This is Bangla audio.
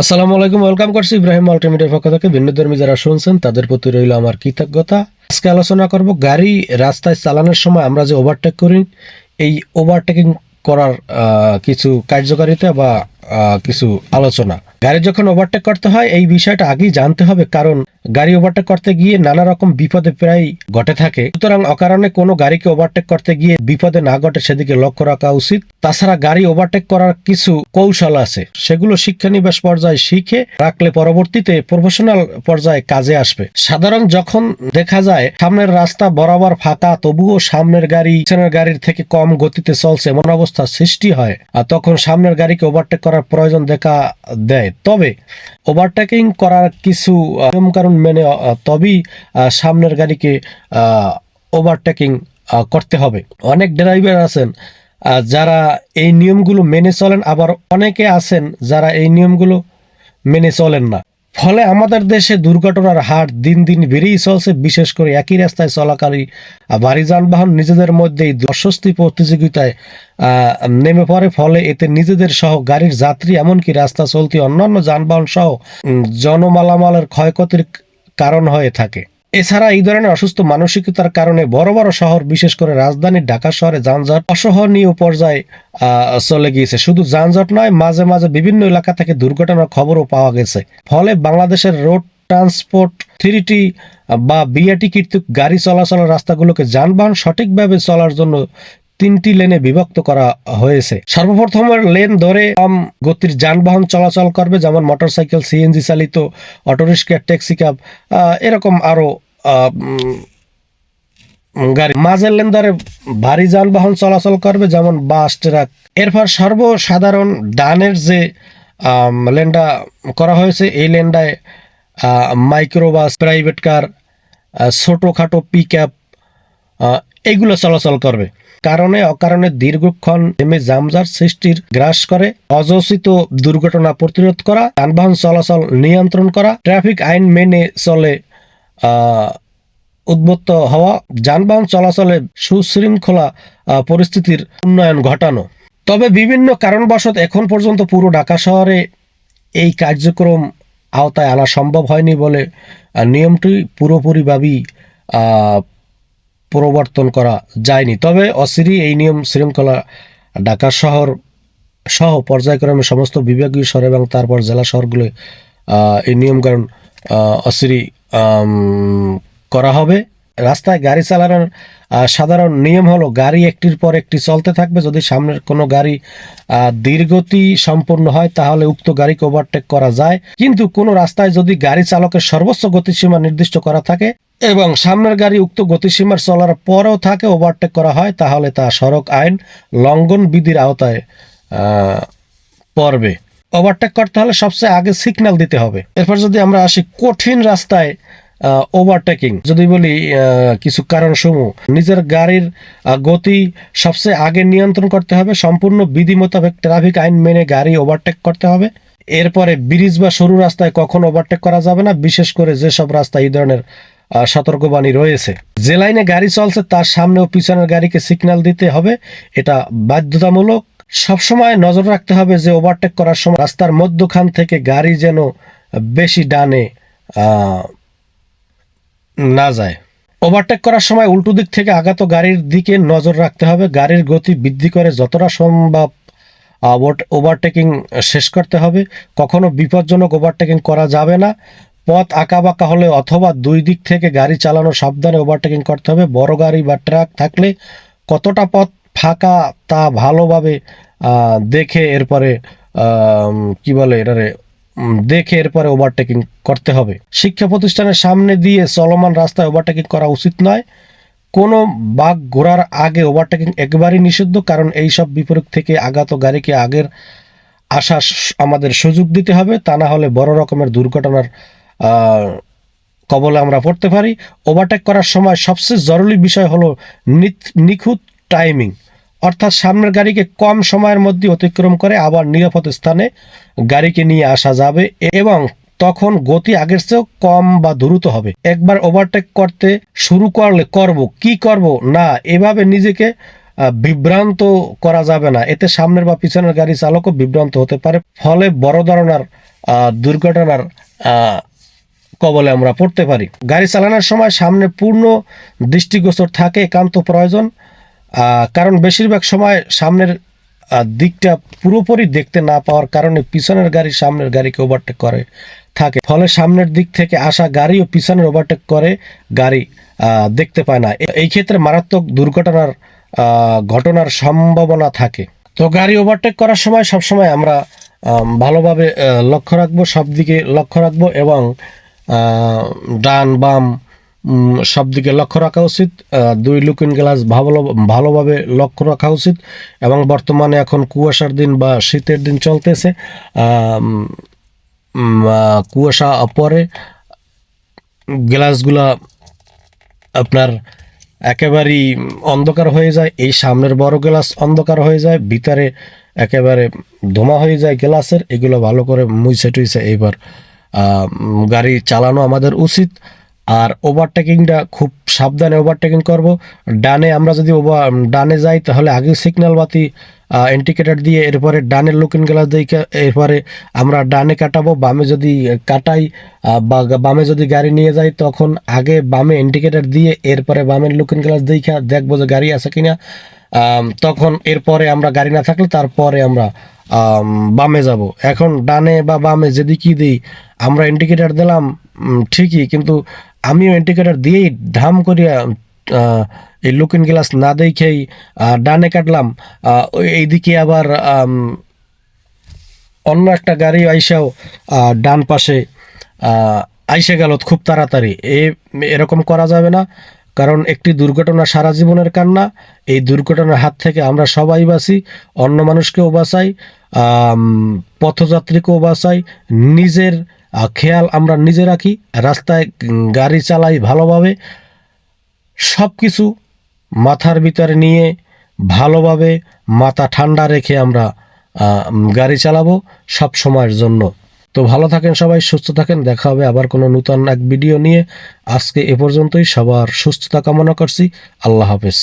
আসসালামু আলাইকুম, ওয়েলকাম করছি ইব্রাহিম আলটিমিটের পক্ষ থেকে। ভিন্ন ধর্মী যারা শুনছেন, তাদের প্রতি রইল আমার কৃতজ্ঞতা। আজকে আলোচনা করব গাড়ি রাস্তায় চালানোর সময় আমরা যে ওভারটেক করি, এই ওভারটেকিং করার কিছু কার্যকারিতা বা কিছু আলোচনা। গাড়ি যখন ওভারটেক করতে হয়, এই বিষয়টা আগেই জানতে হবে, কারণ গাড়ি ওভারটেক করতে গিয়ে নানা রকম বিপদে প্রায় ঘটে থাকে। সুতরাং অকারণে কোনো গাড়িকে ওভারটেক করতে গিয়ে বিপদে না ঘটে সেদিকে লক্ষ্য রাখা উচিত। তাছাড়া গাড়ি ওভারটেক করার কিছু কৌশল আছে। সেগুলো শিক্ষানিবাস পর্যায়ে শিখে রাখলে পরবর্তীতে প্রফেশনাল পর্যায়ে কাজে আসবে। সাধারণ যখন দেখা যায়, সামনের রাস্তা বরাবর ফাঁকা, তবুও সামনের গাড়ি, পিছনের গাড়ির থেকে কম গতিতে চলছে, এমন অবস্থা সৃষ্টি হয় আর তখন সামনের গাড়িকে ওভারটেক করার প্রয়োজন দেখা দেয়। তবে ওভারটেকিং করার কিছু নিয়ম মেনে তবেই সামনের গাড়িকে ওভারটেকিং করতে হবে। অনেক ড্রাইভার আছেন যারা এই নিয়মগুলো মেনে চলেন আবার অনেকে আছেন যারা এই নিয়মগুলো মেনে চলেন না। ফলে আমাদের দেশে দুর্ঘটনার হার দিন দিন বেড়েই চলছে বিশেষ করে একই রাস্তায় চলাকারী আহ, ভারী যানবাহন নিজেদের মধ্যেই অস্বস্তি প্রতিযোগিতায় নেমে পড়ে। ফলে এতে নিজেদের সহ গাড়ির যাত্রী এমনকি রাস্তা চলতি অন্যান্য যানবাহন সহ জনমালামালের ক্ষয়ক্ষতির কারণ হয়ে থাকে। এছাড়া এই ধরনের অসুস্থ মানসিকতার কারণে বড় বড় শহর, বিশেষ করে রাজধানী ঢাকা শহরে যানজট অসহনীয় পর্যায়ে চলে গিয়েছে। শুধু যানজট নয়, মাঝে মাঝে বিভিন্ন এলাকা থেকে দুর্ঘটনার খবরও পাওয়া গেছে। ফলে বাংলাদেশের রোড ট্রান্সপোর্ট, থ্রিটি বা বিআরটি কর্তৃক গাড়ি চলাচলের রাস্তাগুলোকে যানবাহন সঠিকভাবে চলার জন্য তিনটি লেনে বিভক্ত করা হয়েছে। সর্বপ্রথমের লেন ধরে কম গতির যানবাহন চলাচল করবে যেমন মোটরসাইকেল সিএনজি চালিত অটোরিক্সা ট্যাক্সি ক্যাব এরকম আরও আহ, গাড়ি। মাঝের লেন ধরে ভারী যানবাহন চলাচল করবে যেমন বাস ট্রাক। এরপর সর্বসাধারণ ডানের যে লেনটা করা হয়েছে এই লেনটায় মাইক্রোবাস প্রাইভেট কার ছোটোখাটো পিক আপ এইগুলো চলাচল করবে। কারণে অকারণে দীর্ঘক্ষণ নেমে জামজার সৃষ্টির গ্রাস করে, অযোচিত দুর্ঘটনা প্রতিরোধ করা, যানবাহন চলাচল নিয়ন্ত্রণ করা, ট্রাফিক আইন মেনে চলে উদ্বুদ্ধ হওয়া, যানবাহন চলাচলে সুশৃঙ্খলা পরিস্থিতির উন্নয়ন ঘটানো। তবে বিভিন্ন কারণবশত এখন পর্যন্ত পুরো ঢাকা শহরে এই কার্যক্রম আওতায় আনা সম্ভব হয়নি বলে নিয়মটি পুরোপুরিভাবেই প্রবর্তন করা যায়নি। তবে অসিরি এই নিয়ম শৃঙ্খলা ঢাকা শহর সহ পর্যায়ক্রমে সমস্ত বিভাগীয় শহর এবং তারপর জেলা শহরগুলো এই নিয়মকরণ অসিরি করা হবে। রাস্তায় গাড়ি চালানোর সাধারণ নিয়ম হলো গাড়ি একটির পর একটি চলতে থাকবে। যদি সামনের কোনো গাড়ি ধীরগতি সম্পন্ন হয়, তাহলে উক্ত গাড়িকে ওভারটেক করা যায়। কিন্তু কোনো রাস্তায় যদি গাড়ি চালকের সর্বোচ্চ গতিসীমা নির্দিষ্ট করা থাকে এবং সামনের গাড়ি উক্ত গতিসীমার চলার পরেও থাকে ওভারটেক করা হয়, তাহলে তা সড়ক আইন লঙ্ঘন বিধির আওতায় পড়বে। ওভারটেক করতে হলে সবচেয়ে আগে সিগন্যাল দিতে হবে। এরপর যদি আমরা আসি কঠিন রাস্তায় ওভারটেকিং যদি বলি কিছু কারণ সমূহ নিজের গাড়ির গতি সবচেয়ে আগে নিয়ন্ত্রণ করতে হবে, সম্পূর্ণ বিধি মোতাবেক ট্রাফিক আইন মেনে গাড়ি ওভারটেক করতে হবে। এরপরে ব্রিজ বা সরু রাস্তায় কখনো ওভারটেক করা যাবে না, বিশেষ করে যেসব রাস্তায় এই ধরনের সতর্কবাণী রয়েছে। যে লাইনে গাড়ি চলছে, তার সামনে ও পিছনের গাড়িকে সিগন্যাল দিতে হবে, এটা বাধ্যতামূলক। সবসময় নজর রাখতে হবে যে ওভারটেক করার সময় রাস্তার মধ্যখান থেকে গাড়ি যেন বেশি ডানে না যায়। ওভারটেক করার সময় উল্টো দিক থেকে আগাত গাড়ির দিকে নজর রাখতে হবে। গাড়ির গতি বৃদ্ধি করে যতটা সম্ভব ওভারটেকিং শেষ করতে হবে। কখনো বিপজ্জনক ওভারটেকিং করা যাবে না। পথ আঁকাবাঁকা হলে অথবা দুই দিক থেকে গাড়ি চালানো সাবধানে ওভারটেকিং করতে হবে। বড় গাড়ি বা ট্রাক থাকলে কতটা পথ ফাঁকা তা ভালোভাবে দেখে এরপরে কি বলে এটারে দেখে এরপরে ওভারটেকিং করতে হবে। শিক্ষা প্রতিষ্ঠানের সামনে দিয়ে চলমান রাস্তায় ওভারটেকিং করা উচিত নয়। কোনো বাঘ ঘোরার আগে ওভারটেকিং একেবারেই নিষিদ্ধ, কারণ এই সব বিপরীত থেকে আগাত গাড়িকে আগের আসার আমাদের সুযোগ দিতে হবে। তা না হলে বড় রকমের দুর্ঘটনার কবলে আমরা পড়তে পারি। ওভারটেক করার সময় সবচেয়ে জরুরি বিষয় হলো নিখুঁত টাইমিং অর্থাৎ সামনের গাড়িকে কম সময়ের মধ্যে অতিক্রম করে আবার নিরাপদ স্থানে গাড়িকে নিয়ে আসা যাবে এবং তখন গতি আগের চেয়েও কম বা দ্রুত হবে। একবার ওভারটেক করতে শুরু করলে করব, কি করব? না, এভাবে নিজেকে বিভ্রান্ত করা যাবে না। এতে সামনের বা পিছনের গাড়ি চালকও বিভ্রান্ত হতে পারে। ফলে বড় ধরনের দুর্ঘটনার কবলে আমরা পড়তে পারি। গাড়ি চালানোর সময় সামনে পূর্ণ দৃষ্টিগোচর থাকে, একান্ত প্রয়োজন। কারণ বেশিরভাগ সময় সামনের দিকটা পুরোপুরি দেখতে না পাওয়ার কারণে পিছনের গাড়ি সামনের গাড়িকে ওভারটেক করে, থাকে। ফলে সামনের দিক থেকে আসা গাড়িও পিছনের ওভারটেক করে, গাড়ি দেখতে পায় না। এই ক্ষেত্রে মারাত্মক দুর্ঘটনার ঘটনার সম্ভাবনা থাকে। তো গাড়ি ওভারটেক করার সময় সবসময় আমরা ভালোভাবে লক্ষ্য রাখব সব দিকে লক্ষ্য রাখব এবং ডান, বাম সব দিকে লক্ষ্য রাখা উচিত দুই লুকিং গ্লাস ভালো, ভালোভাবে লক্ষ্য রাখা উচিত, এবং বর্তমানে এখন কুয়াশার দিন বা শীতের দিন চলতেছে কুয়াশা পরে গ্লাসগুলা আপনার একেবারেই অন্ধকার হয়ে যায়, এই সামনের বড় গ্লাস অন্ধকার হয়ে যায়, ভিতরে একেবারে ধোমা হয়ে যায় গ্লাসের, এগুলো ভালো করে মুইছে টুইছে এইবার গাড়ি চালানো আমাদের উচিত। আর ওভারটেকিংটা খুব সাবধানে ওভারটেকিং করব। ডানে আমরা যদি ওভার ডানে যাই, তাহলে আগে সিগন্যাল বাতি ইন্ডিকেটার দিয়ে এরপরে ডানের লুকিং গ্লাস দিয়ে এরপরে আমরা ডানে কাটাবো। বামে যদি কাটাই বা বামে যদি গাড়ি নিয়ে যাই, তখন আগে বামে ইন্ডিকেটার দিয়ে এরপরে বামের লুকিং গ্লাস দেখা দেখব যে গাড়ি আছে কিনা। তখন এরপরে আমরা গাড়ি না থাকলে তারপরে আমরা বামে যাব। এখন ডানে বা বামে যেদিকেই দিই, আমরা ইন্ডিকেটার দিলাম ঠিকই, কিন্তু আমিও ইন্ডিকেটার দিয়েই ধাম করিয়া এই লুকিং গ্লাস না দেখেই ডানে কাটলাম। এইদিকে আবার অন্য একটা গাড়ি আইসাও ডান পাশে আইসে গেল খুব তাড়াতাড়ি। এ, এরকম করা যাবে না। কারণ একটি দুর্ঘটনা সারা জীবনের কান্না, এই দুর্ঘটনার হাত থেকে আমরা সবাই বাঁচি, অন্য মানুষকেও বাঁচাই পথযাত্রীকেও বাঁচাই, নিজের খেয়াল আমরা নিজে রাখি, রাস্তায় গাড়ি চালাই ভালোভাবে সব কিছু মাথার ভিতরে নিয়ে ভালোভাবে মাথা ঠান্ডা রেখে আমরা গাড়ি চালাবো সব সময়ের জন্য। তো ভালো থাকেন সবাই, সুস্থ থাকেন। দেখা হবে আবার কোনো নূতন এক ভিডিও নিয়ে। আজকে এ পর্যন্তই, সবার সুস্থতা কামনা করছি। আল্লাহ হাফেজ।